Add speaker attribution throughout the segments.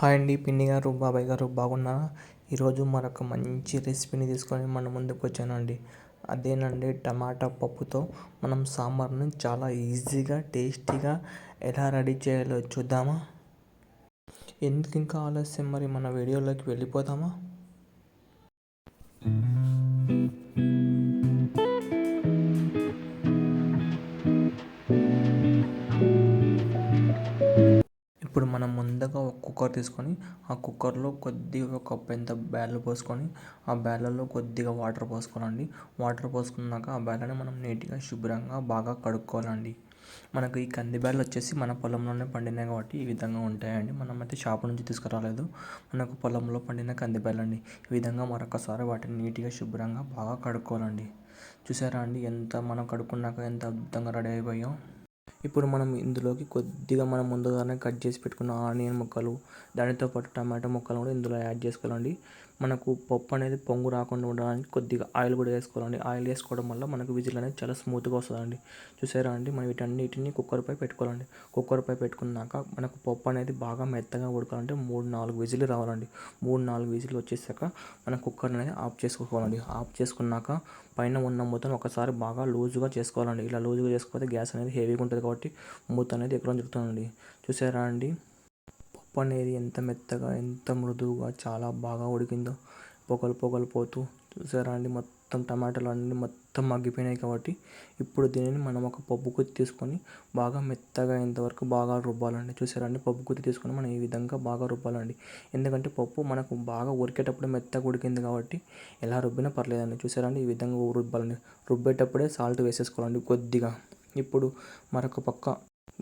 Speaker 1: Hi అండి పిన్ని గారు బాబాయ్ గారు బాగున్నారా? ఈరోజు మరొక మంచి రెసిపీని తీసుకొని మన ముందుకు వచ్చానండి. అదేనండి టమాటా పప్పుతో మనం సాంబార్ని చాలా ఈజీగా టేస్టీగా ఎలా రెడీ చేయాలో చూద్దామా? ఎందుకు ఇంకా ఆలస్యం? మరి మన వీడియోలోకి వెళ్ళిపోదామా? ఇప్పుడు మనం ముందుగా ఒక కుక్కర్ తీసుకొని ఆ కుక్కర్లో కొద్దిగా ఒక పెద్ద బ్యాళ్ళు పోసుకొని ఆ బ్యాళ్ళలో కొద్దిగా వాటర్ పోసుకోవాలండి. వాటర్ పోసుకున్నాక ఆ బ్యాళ్ళని మనం నీట్గా శుభ్రంగా బాగా కడుక్కోవాలండి. మనకు ఈ కంది బ్యాళ్ళు వచ్చేసి మన పొలంలోనే పండినాయి కాబట్టి ఈ విధంగా ఉంటాయండి. మనం అయితే షాపు నుంచి తీసుకురాలేదు. మనకు పొలంలో పండిన కంది బ్యాళ్ళండి ఈ విధంగా మరొకసారి వాటిని నీట్గా శుభ్రంగా బాగా కడుక్కోవాలండి. చూసారా అండి ఎంత మనం కడుక్కున్నాక ఎంత అద్భుతంగా రెడీ అయిపోయాం. ఇప్పుడు మనం ఇందులోకి కొద్దిగా మనం ముందుగానే కట్ చేసి పెట్టుకున్న ఆనియన్ ముక్కలు దానితో పాటు టమాటో ముక్కలు కూడా ఇందులో యాడ్ చేసుకోవాలండి. మనకు పప్పు అనేది పొంగు రాకుండా ఉండడానికి కొద్దిగా ఆయిల్ కూడా వేసుకోవాలండి. ఆయిల్ వేసుకోవడం వల్ల మనకు విజిల్ అనేది చాలా స్మూత్గా వస్తుందండి. చూసారా అండి? మనం వీటన్నిటిని కుక్కర్పై పెట్టుకోవాలండి. కుక్కర్పై పెట్టుకున్నాక మనకు పప్పు అనేది బాగా మెత్తగా ఉడకాలంటే మూడు నాలుగు విజిల్ రావాలండి. మూడు నాలుగు విజిల్ వచ్చేసాక మన కుక్కర్ అనేది ఆఫ్ చేసుకోవాలండి. ఆఫ్ చేసుకున్నాక పైన ఉన్న మూతను ఒకసారి బాగా లూజుగా చేసుకోవాలండి. ఇలా లూజుగా చేసుకోకపోతే గ్యాస్ అనేది హెవీగా ఉంటుంది కాబట్టి మూత అనేది ఎక్కడ జరుగుతుందండి చూసారా అండి? పప్పు అనేది ఎంత మెత్తగా ఎంత మృదువుగా చాలా బాగా ఉడికిందో. పొగలు పొగలు పోతూ చూసారా అండి మొత్తం టమాటాలు అన్నీ మొత్తం మగ్గిపోయినాయి కాబట్టి ఇప్పుడు దీనిని మనం ఒక పప్పు గుత్తి తీసుకొని బాగా మెత్తగా అయ్యేంతవరకు బాగా రుబ్బాలండి. చూసారా అండి పప్పు గుత్తి తీసుకొని మనం ఈ విధంగా బాగా రుబ్బాలండి. ఎందుకంటే పప్పు మనకు బాగా ఉరికేటప్పుడు మెత్తగా ఉడికింది కాబట్టి ఎలా రుబ్బినా పర్లేదండి. చూసారా అండి ఈ విధంగా రుబ్బాలండి. రుబ్బేటప్పుడే సాల్ట్ వేసేసుకోవాలండి కొద్దిగా. ఇప్పుడు మరొక పక్క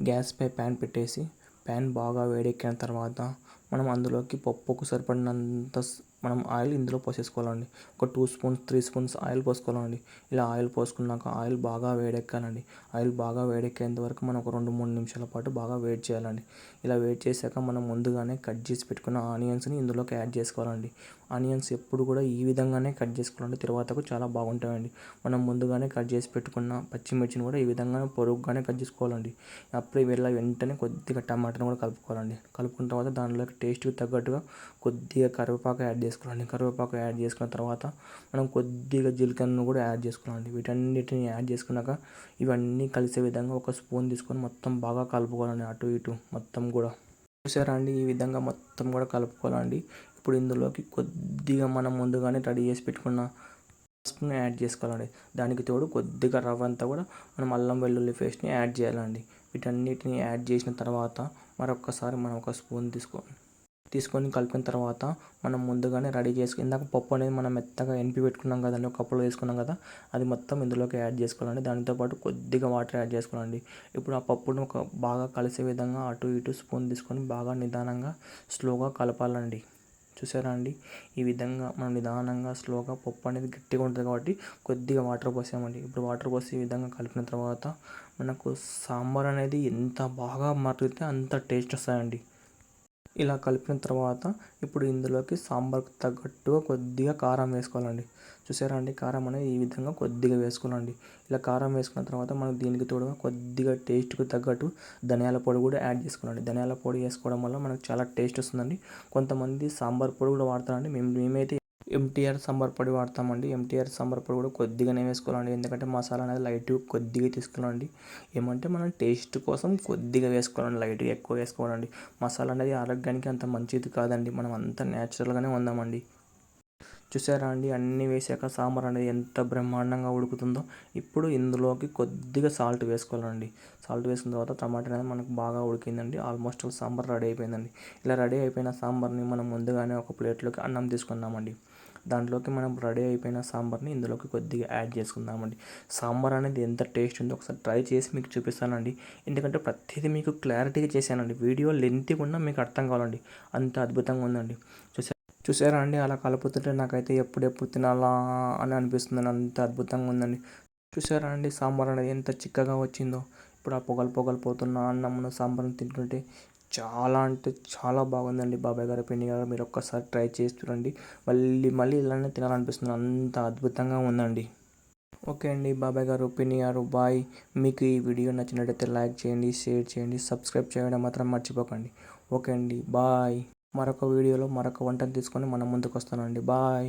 Speaker 1: గ్యాస్పై ప్యాన్ పెట్టేసి ప్యాన్ బాగా వేడెక్కిన తర్వాత మనం అందులోకి పప్పుకు సరిపడినంత మనం ఆయిల్ ఇందులో పోసేసుకోవాలండి. ఒక two spoons three spoons oil పోసుకోవాలండి. ఇలా ఆయిల్ పోసుకున్నాక ఆయిల్ బాగా వేడెక్కాలండి. ఆయిల్ బాగా వేడెక్కేంత వరకు మనం ఒక రెండు మూడు నిమిషాల పాటు బాగా వేడి చేయాలండి. ఇలా వేడి చేశాక మనం ముందుగానే కట్ చేసి పెట్టుకున్న ఆనియన్స్ని ఇందులోకి యాడ్ చేసుకోవాలండి. ఆనియన్స్ ఎప్పుడు కూడా ఈ విధంగానే కట్ చేసుకోవాలండి తర్వాతకు చాలా బాగుంటాయండి. మనం ముందుగానే కట్ చేసి పెట్టుకున్న పచ్చిమిర్చిని కూడా ఈ విధంగా పొరుగుగానే కట్ చేసుకోవాలండి. అప్పుడు వెళ్ళ వెంటనే కొద్దిగా టమాటాను కూడా కలుపుకోవాలండి. కలుపుకున్న తర్వాత దానిలోకి టేస్ట్కి తగ్గట్టుగా కొద్దిగా కరివేపాకు యాడ్ చేసుకోవాలండి కరివేపాకు యాడ్ చేసుకున్న తర్వాత మనం కొద్దిగా జీలకర్రను కూడా యాడ్ చేసుకోవాలండి. వీటన్నిటిని యాడ్ చేసుకున్నాక ఇవన్నీ కలిసే విధంగా ఒక స్పూన్ తీసుకొని మొత్తం బాగా కలుపుకోవాలండి అటు ఇటు మొత్తం కూడా. చూసారా అండి? ఈ విధంగా మొత్తం కూడా కలుపుకోవాలండి. ఇప్పుడు ఇందులోకి కొద్దిగా మనం ముందుగానే రెడీ చేసి పెట్టుకున్న పసుపుని యాడ్ చేసుకోవాలండి. దానికి తోడు కొద్దిగా రవ్వ అంతా కూడా మనం అల్లం వెల్లుల్లి పేస్ట్ని యాడ్ చేయాలండి. వీటన్నిటిని యాడ్ చేసిన తర్వాత మరొకసారి మనం ఒక స్పూన్ తీసుకోవాలి. తీసుకొని కలిపిన తర్వాత మనం ముందుగానే రెడీ చేసుకుని ఇందాక పప్పు అనేది మనం మెత్తగా ఎనిపి పెట్టుకున్నాం కదండి ఒక కప్పులో వేసుకున్నాం కదా అది మొత్తం ఇందులోకి యాడ్ చేసుకోవాలండి. దానితో పాటు కొద్దిగా వాటర్ యాడ్ చేసుకోవాలండి. ఇప్పుడు ఆ పప్పును ఒక బాగా కలిసే విధంగా అటు ఇటు స్పూన్ తీసుకొని బాగా నిదానంగా స్లోగా కలపాలండి. చూసారా అండి? ఈ విధంగా మనం నిదానంగా స్లోగా పప్పు అనేది గట్టిగా ఉంటుంది కాబట్టి కొద్దిగా వాటర్ పోసామండి. ఇప్పుడు వాటర్ పోసి ఈ విధంగా కలిపిన తర్వాత మనకు సాంబార్ అనేది ఎంత బాగా మరిగితే అంత టేస్ట్ వస్తాయండి. ఇలా కలిపిన తర్వాత ఇప్పుడు ఇందులోకి సాంబార్కి తగ్గట్టుగా కొద్దిగా కారం వేసుకోవాలండి. చూసారా అండి? కారం అనేది ఈ విధంగా కొద్దిగా వేసుకోవాలండి. ఇలా కారం వేసుకున్న తర్వాత మనం దీనికి తోడుగా కొద్దిగా టేస్ట్కి తగ్గట్టు ధనియాల పొడి కూడా యాడ్ చేసుకోవాలండి. ధనియాల పొడి వేసుకోవడం వల్ల మనకు చాలా టేస్ట్ వస్తుందండి. కొంతమంది సాంబార్ పొడి కూడా వాడతారండి. మేము మేమైతే ఎంటీఆర్ సాంబార్ పొడి వాడతామండి. ఎంటీఆర్ సాంబార్ పొడి కూడా కొద్దిగానే వేసుకోవాలండి. ఎందుకంటే మసాలా అనేది లైట్గా కొద్దిగా తీసుకోవాలండి. ఏమంటే మనం టేస్ట్ కోసం కొద్దిగా వేసుకోవాలండి. లైట్గా ఎక్కువ వేసుకోవాలండి. మసాలా అనేది ఆరోగ్యానికి అంత మంచిది కాదండి. మనం అంత న్యాచురల్గానే ఉందామండి. చూసారా అండి? అన్నీ వేసాక సాంబార్ అనేది ఎంత బ్రహ్మాండంగా ఉడుకుతుందో. ఇప్పుడు ఇందులోకి కొద్దిగా సాల్ట్ వేసుకోవాలండి. సాల్ట్ వేసిన తర్వాత టమాటా అనేది మనకు బాగా ఉడికిందండి. ఆల్మోస్ట్ సాంబార్ రెడీ అయిపోయిందండి. ఇలా రెడీ అయిపోయిన సాంబార్ని మనం ముందుగానే ఒక ప్లేట్లోకి అన్నం తీసుకుందామండి. దాంట్లోకి మనం రెడీ అయిపోయిన సాంబార్ని ఇందులోకి కొద్దిగా యాడ్ చేసుకుందామండి. సాంబార్ అనేది ఎంత టేస్ట్ ఉందో ఒకసారి ట్రై చేసి మీకు చూపిస్తానండి. ఎందుకంటే ప్రతిదీ మీకు క్లారిటీగా చేశానండి. వీడియో లెంతీ ఉన్నా మీకు అర్థం కావాలండి. అంత అద్భుతంగా ఉందండి. చూసా చూసారా అండి? అలా కలుపుతుంటే నాకైతే ఎప్పుడెప్పుడు తినాలా అని అనిపిస్తుంది. అంత అద్భుతంగా ఉందండి. చూసారా అండి? సాంబార్ అనేది ఎంత చిక్కగా వచ్చిందో. ఇప్పుడు ఆ పొగలు పొగలు పోతున్న అన్నమును సాంబార్ని తింటుంటే చాలా అంటే చాలా బాగుందండి బాబాయ్ గారు పిండి గారు. మీరు ఒక్కసారి ట్రై చేసి చూడండి. మళ్ళీ మళ్ళీ ఇలానే తినాలనిపిస్తుంది. అంత అద్భుతంగా ఉందండి. ఓకే అండి బాబాయ్ గారు పిన్ని గారు బాయ్. మీకు ఈ వీడియో నచ్చినట్టయితే లైక్ చేయండి షేర్ చేయండి సబ్స్క్రైబ్ చేయడం మాత్రం మర్చిపోకండి. ఓకే అండి బాయ్. మరొక వీడియోలో మరొక వంటను తీసుకొని మన ముందుకు వస్తానండి బాయ్.